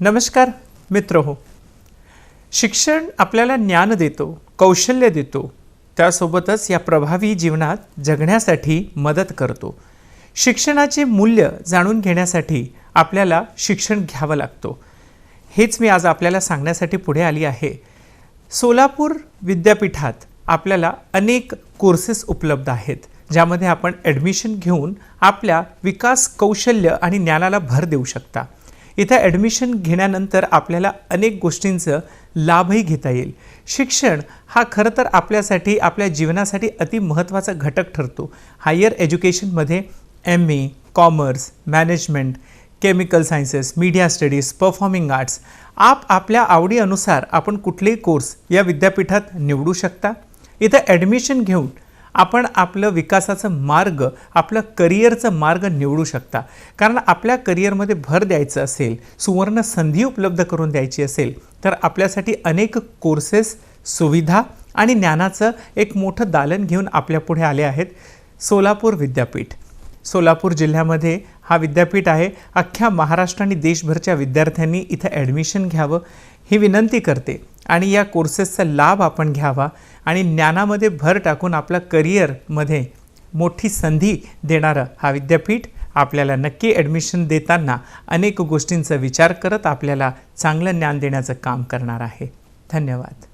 नमस्कार मित्र हो शिक्षण आपल्याला ज्ञान देतो कौशल्य देतो. त्यासोबतच या प्रभावी जीवनात जगण्यासाठी मदत करतो. शिक्षणाचे मूल्य जाणून घेण्यासाठी आपल्याला शिक्षण घ्यावं लागतो. हेच मी आज आपल्याला सांगण्यासाठी पुढे आली आहे. सोलापूर विद्यापीठात आपल्याला अनेक कोर्सेस उपलब्ध आहेत ज्यामध्ये आपण ॲडमिशन घेऊन आपल्या विकास कौशल्य आणि ज्ञानाला भर देऊ शकता. इथं ॲडमिशन घेण्यानंतर आपल्याला अनेक गोष्टींचं लाभही घेता येईल. शिक्षण हा खरं तर आपल्यासाठी आपल्या जीवनासाठी अति महत्त्वाचा घटक ठरतो. हायर एज्युकेशनमध्ये M A commerce management chemical sciences media studies performing arts आप आपल्या आवडीनुसार आपण कुठलेही कोर्स या विद्यापीठात निवडू शकता. इथं ॲडमिशन घेऊन आपण आपलं विकासाचं मार्ग आपलं करिअरचं मार्ग निवडू शकता. कारण आपल्या करिअरमध्ये भर द्यायचं असेल सुवर्ण संधी उपलब्ध करून द्यायची असेल तर आपल्यासाठी अनेक कोर्सेस सुविधा आणि ज्ञानाचं एक मोठं दालन घेऊन आपल्यापुढे आले आहेत सोलापूर विद्यापीठ. सोलापूर जिल्ह्यामध्ये हा विद्यापीठ आहे. अख्ख्या महाराष्ट्र आणि देशभरच्या विद्यार्थ्यांनी इथं ॲडमिशन घ्यावं ही विनंती करते. आणि या कोर्सेसचा लाभ आपण घ्यावा आणि ज्ञानामध्ये भर टाकून आपला करिअरमध्ये मोठी संधी देणारं हा विद्यापीठ आपल्याला नक्की ॲडमिशन देताना अनेक गोष्टींचा विचार करत आपल्याला चांगलं ज्ञान देण्याचं काम करणार आहे. धन्यवाद.